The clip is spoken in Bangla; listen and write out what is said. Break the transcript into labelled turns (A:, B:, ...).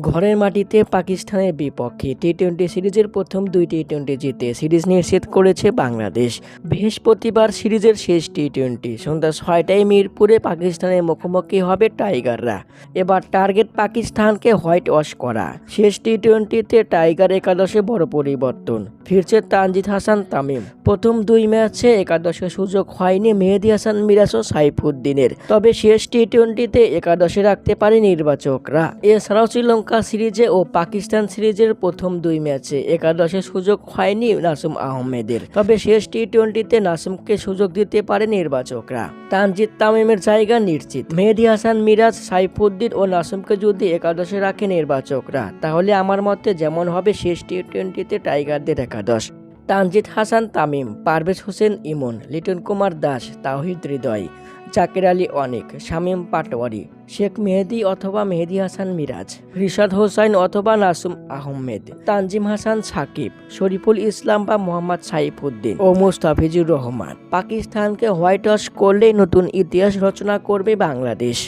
A: ঘরের মাটিতে পাকিস্তানের বিপক্ষে টি টোয়েন্টি সিরিজের প্রথম দুই টি টোয়েন্টি জিতে সিরিজ নিশ্চিত করেছে বাংলাদেশ। বৃহস্পতিবার সিরিজের শেষ টি টোয়েন্টি সন্ধ্যা ছয়টায় মিরপুরে পাকিস্তানের মুখোমুখি হবে টাইগাররা। এবার টার্গেট পাকিস্তানকে হোয়াইট ওয়াশ করা। শেষ টি টোয়েন্টিতে টাইগার একাদশে বড় পরিবর্তন। ফিরছে তানজিদ হাসান তামিম। প্রথম দুই ম্যাচে একাদশে সুযোগ হয়নি মেহেদি হাসান মিরাজ ও সাইফুদ্দিনের। তবে শেষ টি টোয়েন্টিতে একাদশে রাখতে পারে নির্বাচকরা। এছাড়াও শ্রীলঙ্কা সিরিজে ও পাকিস্তান সিরিজের প্রথম দুই ম্যাচে একাদশে সুযোগ হয়নি নাসুম আহমেদের। তবে শেষ টি টোয়েন্টিতে নাসুমকে সুযোগ দিতে পারে নির্বাচকরা। তানজিদ তামিমের জায়গা নিশ্চিত। মেহেদি হাসান, মিরাজ, সাইফুদ্দিন ও নাসুমকে যদি একাদশে রাখে নির্বাচকরা, তাহলে আমার মতে যেমন হবে শেষ টি টোয়েন্টিতে টাইগারদের একাদশ। তানজিদ হাসান, তামিম, পারভেজ হোসেন, ইমন, লিটন কুমার দাস তাহিদ হৃদয়, জাকির আলী অনেক, শামীম পাটোয়ারি, শেখ মেহেদি অথবা মেহেদি হাসান মিরাজ, রিশাদ হোসাইন অথবা নাসুম আহমেদ, তানজিম হাসান সাকিব, শরীফুল ইসলাম বা মোহাম্মদ সাইফুদ্দিন ও মুস্তাফিজুর রহমান। পাকিস্তানকে হোয়াইট ওয়াশ করলেই নতুন ইতিহাস রচনা করবে বাংলাদেশ।